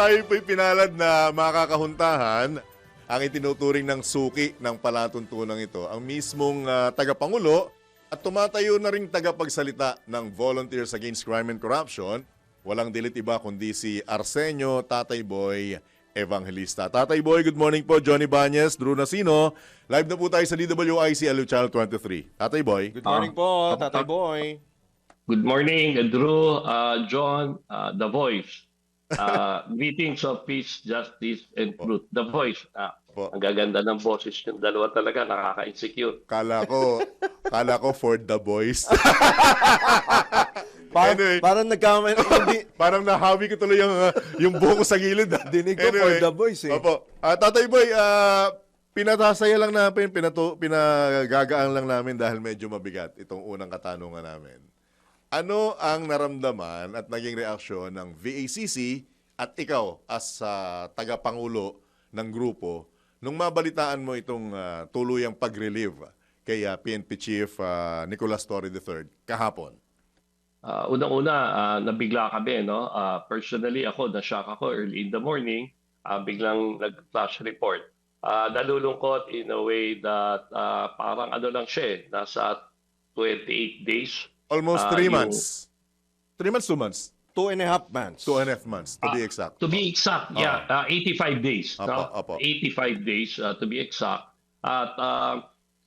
tayo po'y pinalad na makakahuntahan ang itinuturing ng suki ng palatuntunang ito, ang mismong ah, tagapangulo at tumatayo na ring tagapagsalita ng Volunteers Against Crime and Corruption. Walang dilit iba kundi si Arsenio Tatay Boy Evangelista. Tatay Boy, good morning po. Johnny Banyes, Drew Nasino. Live na po tayo sa DWIC LU Channel 23. Tatay Boy. Good morning po, Tatay Boy. Good morning, Drew, uh, John, uh, The Voice. Uh, meetings of peace, justice, and truth. The Voice. Uh, Po. ang gaganda ng boses yung dalawa talaga, nakaka-insecure. Kala ko, kala ko for the boys. Parang, Anyway. parang nagkamali. Hindi, Parang nahawi ko tuloy yung, uh, yung buhok ko sa gilid. ah. Dinig ko for the boys, eh. Opo. Ah, Tatay Boy, ah, pinatasaya lang namin, pinato, pinagagaan lang namin dahil medyo mabigat itong unang katanungan namin. Ano ang naramdaman at naging reaksyon ng VACC at ikaw as ah, tagapangulo ng grupo nung mabalitaan mo itong ah, tuluyang pag-relieve kay ah, PNP Chief ah, Nicolas Torre III kahapon? Uh, unang-una, uh, nabigla kami. No? Uh, personally, ako, na-shock ako early in the morning. Uh, biglang nag-flash report. Uh, nalulungkot in a way that uh, parang ano lang siya eh, nasa 28 days. Almost Ah, three yung- months. Three months, two months? two and a half months. Two and a half months, to be Ah, exact. To be exact, yeah, uh, 85 days. Apo, no? apo. 85 days uh, to be exact. At uh,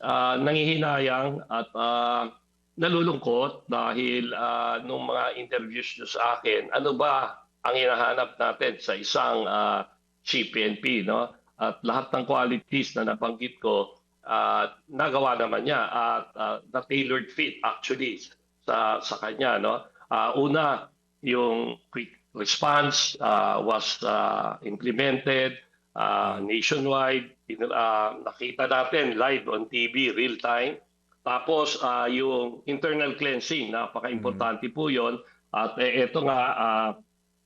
uh, nangihinayang at uh, nalulungkot dahil uh, nung mga interviews nyo sa akin, ano ba ang hinahanap natin sa isang uh, chief PNP, no? At lahat ng qualities na nabanggit ko, uh, nagawa naman niya at uh, na-tailored fit actually sa sa kanya, no? Uh, una, yung quick response uh, was uh, implemented uh, nationwide. In- uh, nakita natin live on TV, real time. Tapos uh, yung internal cleansing, napaka-importante po yon At eh, ito nga, uh,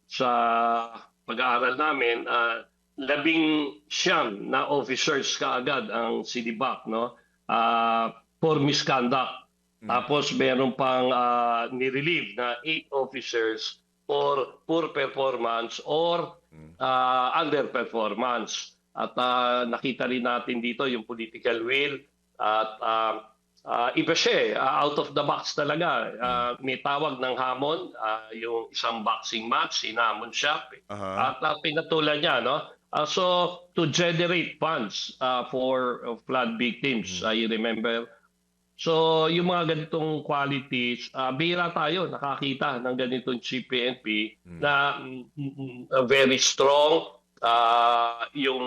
sa pag-aaral namin, uh, labing siyam na officers kaagad ang sinibak no? uh, for misconduct. Tapos meron pang uh, nirelieve na eight officers for poor performance or uh, underperformance. At uh, nakita rin natin dito yung political will at uh, uh, iba siya uh, out of the box talaga. Uh, may tawag ng hamon, uh, yung isang boxing match, sinamon siya. Aha. At uh, pinatulan niya, no? Uh, so, to generate funds uh, for uh, flood victims, I remember. So, yung mga ganitong qualities, uh, bihira tayo nakakita ng ganitong CPNP na mm, mm, uh, very strong uh, yung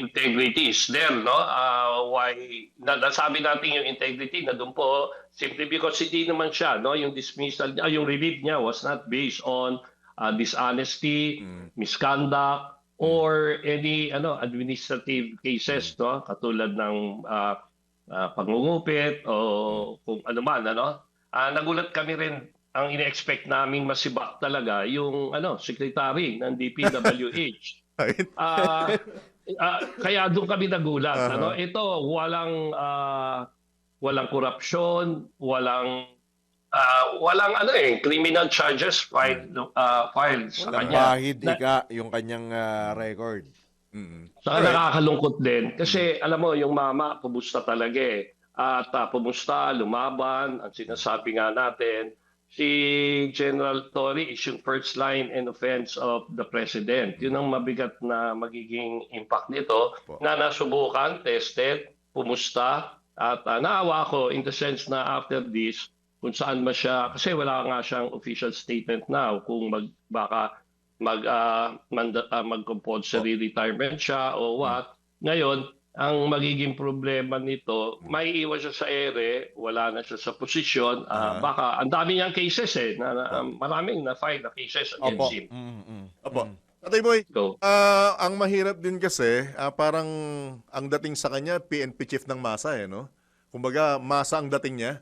integrity is there, no? Uh, why, na, nasabi natin yung integrity na doon po, simply because hindi naman siya, no? Yung dismissal, uh, yung relief niya was not based on uh, dishonesty, misconduct, or any ano administrative cases no? Katulad ng uh, uh, pangungupit o kung ano man ano Ah, nagulat kami rin ang ine-expect naming masibak talaga yung ano secretary ng DPWH Right? Ah, ah, kaya doon kami nagulat. Aha. Ano? Ito, walang ah, walang korupsyon, walang ah, walang ano eh, criminal charges filed, ah, filed sa Walang kanya. bahid ika yung kanyang ah, record. Mm. Saka Alright. nakakalungkot din. Kasi alam mo, yung mama, pumusta talaga eh. At uh, pumusta, lumaban, ang sinasabi nga natin, si General Tory is yung first line and offense of the President. Yun ang mabigat na magiging impact nito na nasubukan, tested, pumusta, at uh, naawa ko in the sense na after this, kung saan ba siya, kasi wala nga siyang official statement now kung mag, baka mag ah, manda- ah, mag-compulsory retirement siya o what. Ngayon, ang magiging problema nito, may iwan siya sa ere, wala na siya sa posisyon. Ah. Baka ang dami niyang cases eh, na, na- maraming na-file na cases Opo. against him. Mm, mm, Opo. mm. Tatay Boy, Go. ah, ang mahirap din kasi, ah, parang ang dating sa kanya, PNP chief ng masa eh, no? Kumbaga, masa ang dating niya.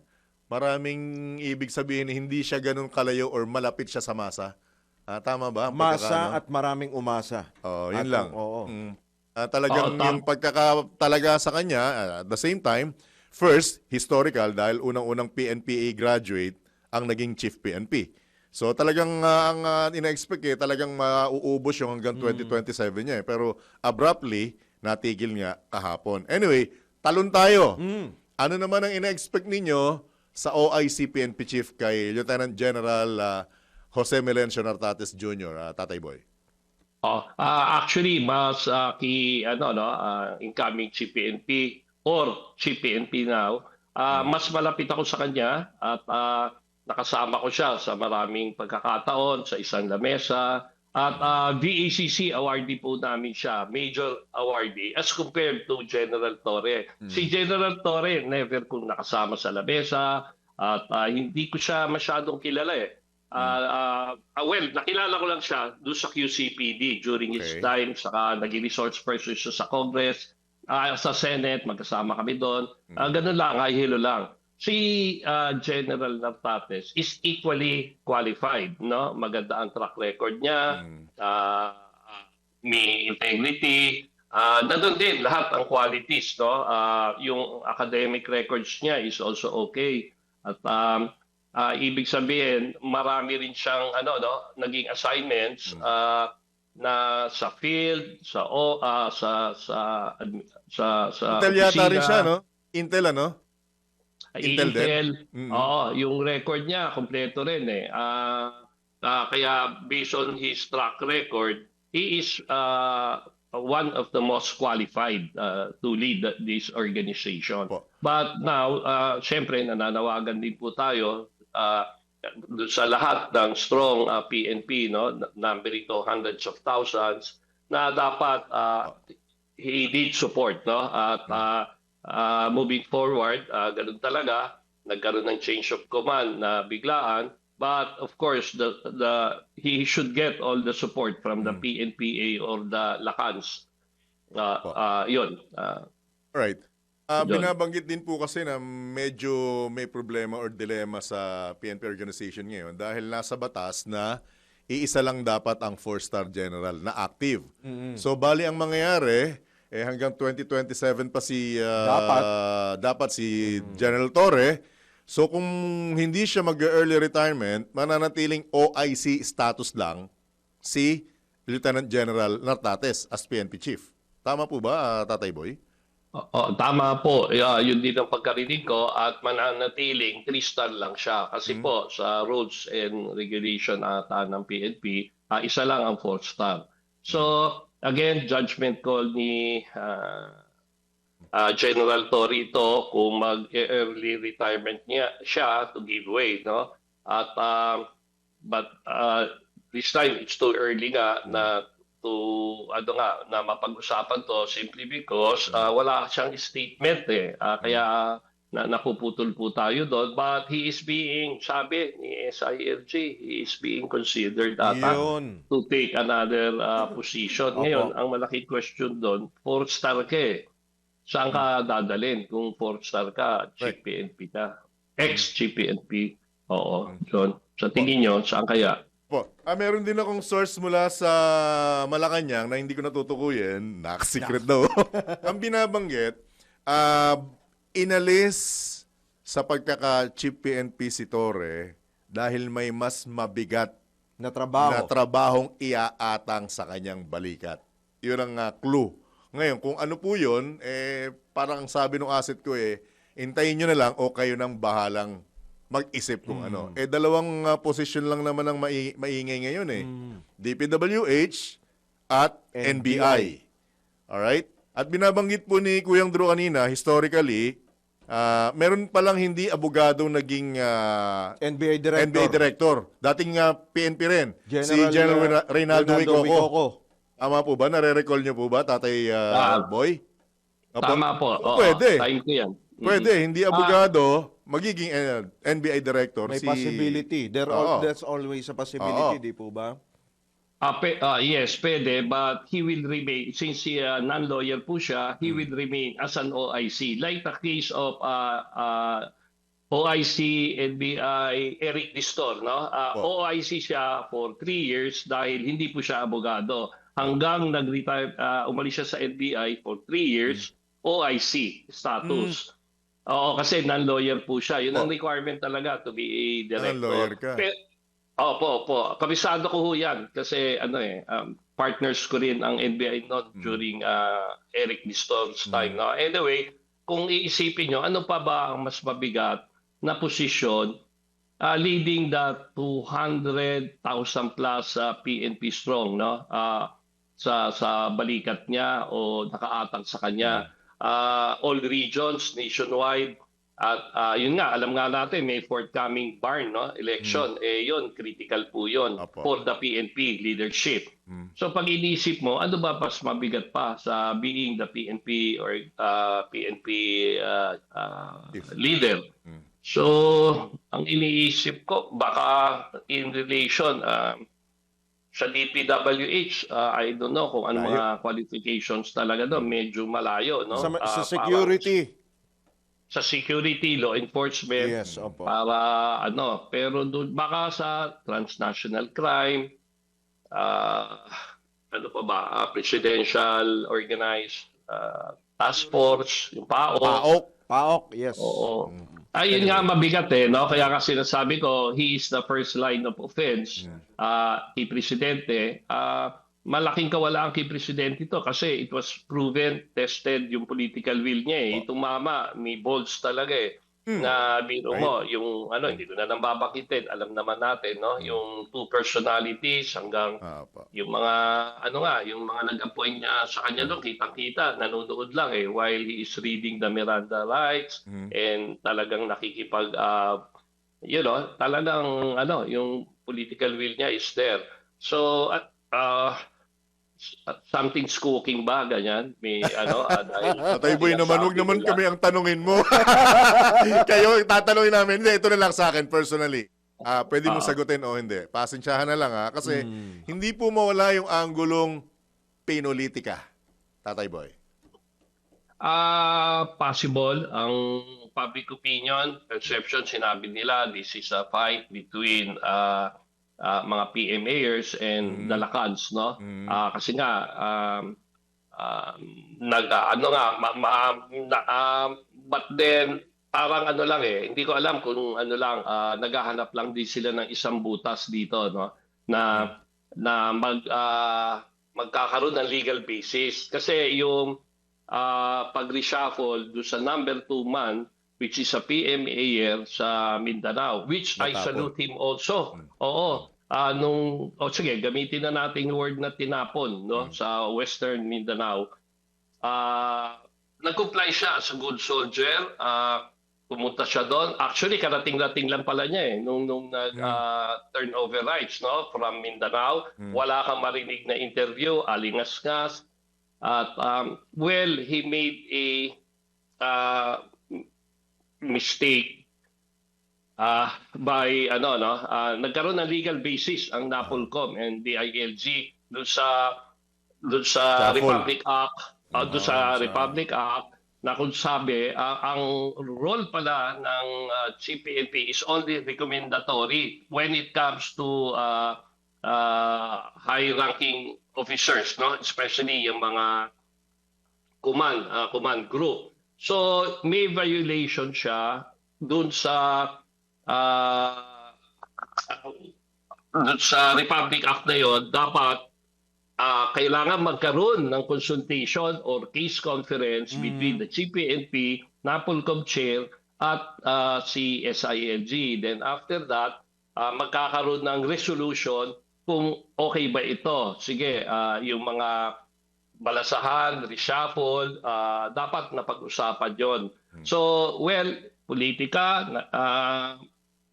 Maraming ibig sabihin, hindi siya ganun kalayo or malapit siya sa masa. Ah, tama ba? ang Masa pagkakaano? at maraming umasa. Oh, yun At- lang. oo. Mm. Ah, talagang Oo, yung pagkaka talaga sa kanya, ah, at the same time, first, historical dahil unang-unang PNPA graduate ang naging chief PNP. So talagang ah, ang uh, ina-expect eh, talagang mauubos yung hanggang 2027 niya eh. Pero abruptly, natigil nga kahapon. Anyway, talon tayo. Mm. Ano naman ang ina-expect ninyo sa OIC PNP Chief kay Lieutenant General ah, Jose Melencio Nartates Jr., ah, Tatay Boy? Oh, ah, actually mas ah, ki ano no, ah, incoming Chief PNP or Chief PNP now, ah, mas malapit ako sa kanya at ah, nakasama ko siya sa maraming pagkakataon sa isang lamesa at ah, VACC awardee po namin siya, major awardee as compared to General Torre. Si General Torre never kong nakasama sa lamesa at ah, hindi ko siya masyadong kilala eh. Ah, ah, well, nakilala ko lang siya doon sa QCPD during his Okay. time, saka naging resource person siya sa Congress, ah, sa Senate, magkasama kami doon. Ah, ganun lang, ay hilo lang. Si ah, General Nartates is equally qualified, no? Maganda ang track record niya, ah, ah, may integrity, ah nandun din lahat ang qualities, no? Ah, yung academic records niya is also okay. At um, ah, ibig sabihin, marami rin siyang ano no, naging assignments ah, na sa field, sa o ah, sa sa sa sa Intel yata rin siya, no? Intel, ano? Intel din? Intel. Mm. Oo, yung record niya kompleto rin eh. Ah, ah, kaya based on his track record, he is ah, one of the most qualified ah, to lead this organization. Po. But now, uh, syempre nananawagan din po tayo doon sa lahat ng strong ah, PNP, no, number ito hundreds of thousands, na dapat ah, he need support, no? At ah, ah, moving forward, ah, ganun talaga, nagkaroon ng change of command na biglaan, but of course, the the he should get all the support from the PNPA or the Lacans. Ah, Po. ah, yun. ah, Alright. Yun. binabanggit din po kasi na medyo may problema or dilema sa PNP organization ngayon dahil nasa batas na iisa lang dapat ang four-star general na active. So bali ang mangyayari eh hanggang 2027 pa si ah, Dapat. dapat si General Torre. So kung hindi siya mag-early retirement, mananatiling OIC status lang si Lieutenant General Nartates as PNP chief. Tama po ba, ah, Tatay Boy? Oo, tama po. Yeah, yun din ang pagkarinig ko at mananatiling three-star lang siya. Kasi po sa rules and regulation ata ng PNP, ah, isa lang ang four-star. So, again, judgment call ni ah, ah, General Torito kung mag-early retirement niya siya to give way, no? At um, but ah, this time it's too early nga na to ano nga na mapag-usapan to simply because ah, wala siyang statement eh. Ah, kaya na napuputol po tayo doon but he is being sabi ni SIRG he is being considered ata Yun. to take another uh, position. Opo. Ngayon, ang malaking question doon, fourth star ka eh. Saan ka dadalhin kung fourth star ka, Chief PNP ka? Ex-Chief PNP. Oo, John. Sa tingin nyo, saan kaya? Po. Ah, meron din akong source mula sa Malacanang na hindi ko natutukuyin. Nak-secret daw. Ang binabanggit, ah, inalis sa pagkaka-chief PNP si Torre dahil may mas mabigat Na trabaho. na trabahong iaatang sa kanyang balikat. Yun ang ah, clue. Ngayon, kung ano po yun, eh, parang sabi ng asset ko eh, intayin nyo na lang o kayo nang bahalang mag-isip kung ano. Eh, dalawang ah, posisyon lang naman ang mai- maingay ngayon eh. DPWH at NBI. Alright? At binabanggit po ni Kuyang Drew kanina, historically, ah, meron palang hindi abogado naging ah, NBA Director. NBA Director. Dating nga PNP rin. si General, General uh, Reynaldo, Wicoco. Wicoco. Tama po ba? Nare-recall niyo po ba, Tatay ah, Ah, Boy? Apo? Tama po. Oo, Pwede. Time ko yan. Mm. Pwede. Hindi abogado, magiging eh, NBI Director. May si... possibility. There Oo. al- there's always a possibility, Oo. di po ba? Ah, pe- ah, yes, pwede, but he will remain, since he, ah, non-lawyer po siya, he will remain as an OIC. Like the case of uh, uh, OIC, NBI, Eric Distor, no? Ah, Po. OIC siya for three years dahil hindi po siya abogado. Hanggang nag-retire, ah, umalis siya sa NBI for three years, OIC status. Oo, kasi non-lawyer po siya. Yun ang Po. requirement talaga to be a director. Non-lawyer ka. Pe- Opo, opo. Kabisado ko ho yan kasi ano eh, um, partners ko rin ang NBI noon during uh, Eric Distor's time. No? Anyway, kung iisipin nyo, ano pa ba ang mas mabigat na posisyon uh, leading the 200,000 plus uh, PNP strong no? Uh, sa sa balikat niya o nakaatang sa kanya. Uh, all regions nationwide at ah, yun nga, alam nga natin may forthcoming barn no election. Eh yun, critical po yun Apo. for the PNP leadership. Mm. So pag inisip mo, ano ba mas mabigat pa sa being the PNP or ah, PNP ah, If- leader? Mm. So ang iniisip ko baka in relation ah, sa DPWH, ah, I don't know kung ano Layo. mga qualifications talaga doon, medyo malayo, no? Sa, Ah, sa security. sa security law enforcement Yes, opo. para ano pero doon baka sa transnational crime ah, ano pa ba ah, presidential organized ah, task force yung PAO Paok. Paok, yes. oo ayun nga mabigat eh no? Kaya kasi sinasabi ko he is the first line of offense ah kay presidente. Ah malaking kawalaan kay presidente ito kasi it was proven tested yung political will niya eh. Itong mama may balls talaga eh Hmm. na biro mo. Yung ano hindi ko na babakitin alam naman natin no? Yung two personalities hanggang Ah, pa. yung mga ano nga yung mga nag-appoint niya sa kanya doon kitang-kita nanonood lang eh while he is reading the Miranda rights Mm. and talagang nakikipag ah, you know talagang ano yung political will niya is there. So at ah, at something's cooking ba ganyan may ano ah, dahil Tatay Boy naman, huwag naman nila- kami ang tanungin mo. Kayo, tatanungin namin. Hindi, ito na lang sa akin personally. Ah, pwede mo Ah. sagutin o hindi. Pasensyahan na lang ha. Kasi hindi po mawala yung anggulong pinolitika. Tatay Boy. Ah, possible ang public opinion perception sinabi nila this is a fight between ah, ah, mga PMAers and Mm. the Lacans no Mm. Ah, kasi nga um, um, nag ah, ano nga ma, ma- na- um, but then parang ano lang eh hindi ko alam kung ano lang ah, naghahanap lang din sila ng isang butas dito no na na mag ah, magkakaroon ng legal basis kasi yung ah, pag-reshuffle do sa number two man which is a PMAer sa Mindanao which I Natapon. salute him also. Hmm. oo. Ah, nung oh sige gamitin na nating word na tinapon no sa Western Mindanao. Ah nag-comply siya as a good soldier. Ah pumunta siya doon. Actually karating-rating lang pala niya eh nung nung nag ah, turnover rights no from Mindanao. Mm. wala kang marinig na interview alingas-ngas. At um, well he made a ah, mistake ah by ano no ah, nagkaroon ng legal basis ang NAPOLCOM and DILG doon sa doon sa Shuffle. Republic Act ah, doon sa Republic Act na kung sabi ah, ang role pala ng ah, CPNP is only recommendatory when it comes to ah, ah, high-ranking officers no especially yung mga command ah, command group so may violation siya doon sa doon sa Republic Act na yon dapat ah, kailangan magkaroon ng consultation or case conference between the CPNP, NAPOLCOM chair at ah, si SILG. Then after that, ah, magkakaroon ng resolution kung okay ba ito. Sige, ah, yung mga balasahan, reshuffle, ah, dapat napag-usapan yon. So, well, politika, ah,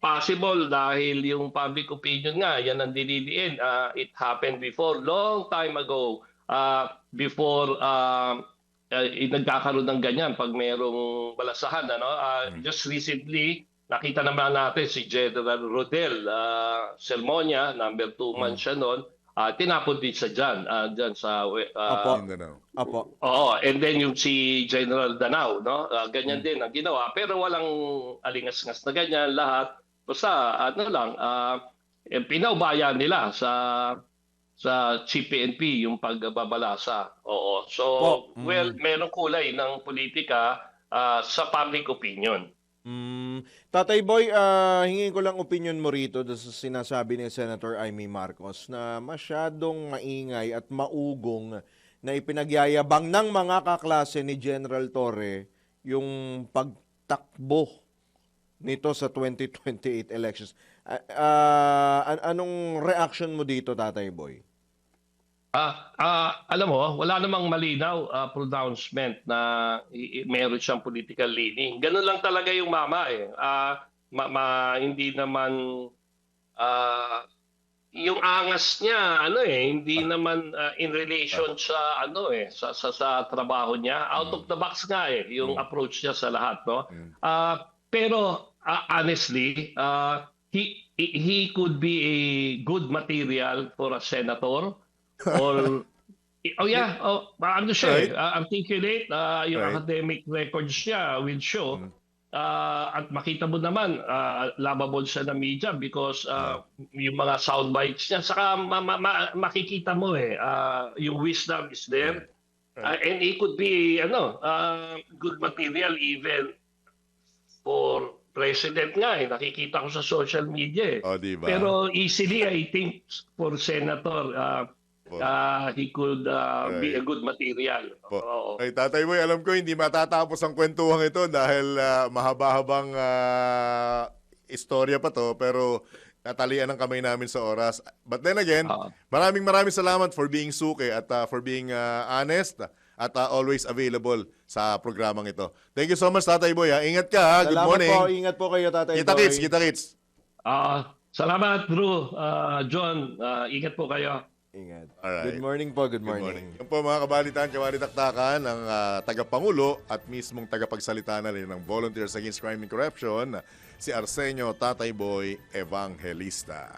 possible dahil yung public opinion nga, yan ang dinidiin. Ah, it happened before, long time ago, ah, before ah, ah, nagkakaroon ng ganyan pag mayroong balasahan. Ano? Ah, Just recently, nakita naman natin si General Rodel uh, Selmonia, number two man siya noon, ah, tinapon din siya dyan, ah, dyan sa... ah, Opo. Mindanao. Opo. Oo, and then yung si General Danao, no? Ah, ganyan din ang ginawa. Pero walang alingas-ngas na ganyan lahat. Basta ano lang, eh, pinaubayan nila sa sa CPNP yung pagbabalasa. Oo. So, Po, mm. well, merong kulay ng politika ah, sa public opinion. Mm, Tatay Boy, ah, hingin ko lang opinion mo rito sa sinasabi ni Senator Amy Marcos na masyadong maingay at maugong na ipinagyayabang ng mga kaklase ni General Torre yung pagtakbo nito sa 2028 elections. Ah, an- anong reaction mo dito, Tatay Boy? Ah, ah, alam mo, wala namang malinaw ah, pronouncement na meron siyang political leaning. Ganun lang talaga yung mama eh. Ah, ma- ma- hindi naman ah, yung angas niya ano eh, hindi naman ah, in relation sa ano eh, sa sa, sa trabaho niya. Out of the box nga eh yung approach niya sa lahat, no? Ah, pero ah, honestly, he he- he could be a good material for a senator or oh yeah. Oh ano siya Right. eh, uh, articulate uh, yung Right. academic records niya will show. Uh, at makita mo naman uh, lovable siya na media because uh, yung mga sound bites niya saka ma- ma- ma- makikita mo eh uh, yung wisdom is there. Uh, and it could be ano uh, good material even for president nga eh. Nakikita ko sa social media eh. O, di ba? pero easily, I think for Senator, uh, uh, he could uh, be a good material. Po. Oo. Ay, Tatay Boy, alam ko hindi matatapos ang kwentuhan ito dahil ah, mahaba-habang ah, istorya pa to pero natalian ang kamay namin sa oras. But then again, Ah. maraming maraming salamat for being suki at ah, for being ah, honest at ah, always available sa programang ito. Thank you so much, Tatay Boy. ha. Ingat ka. ha. Good Salamat morning. po. Ingat po kayo, Tatay Kita Boy. kits, kita kits. Ah, salamat, Drew. Uh, John, uh, ingat po kayo. Ingat. Alright. Good morning po. Good Good morning. morning. Yan po mga kabalitan, kawalitaktakan ng ah, tagapangulo at mismong tagapagsalita na rin ng Volunteers Against Crime and Corruption, si Arsenio Tatay Boy Evangelista.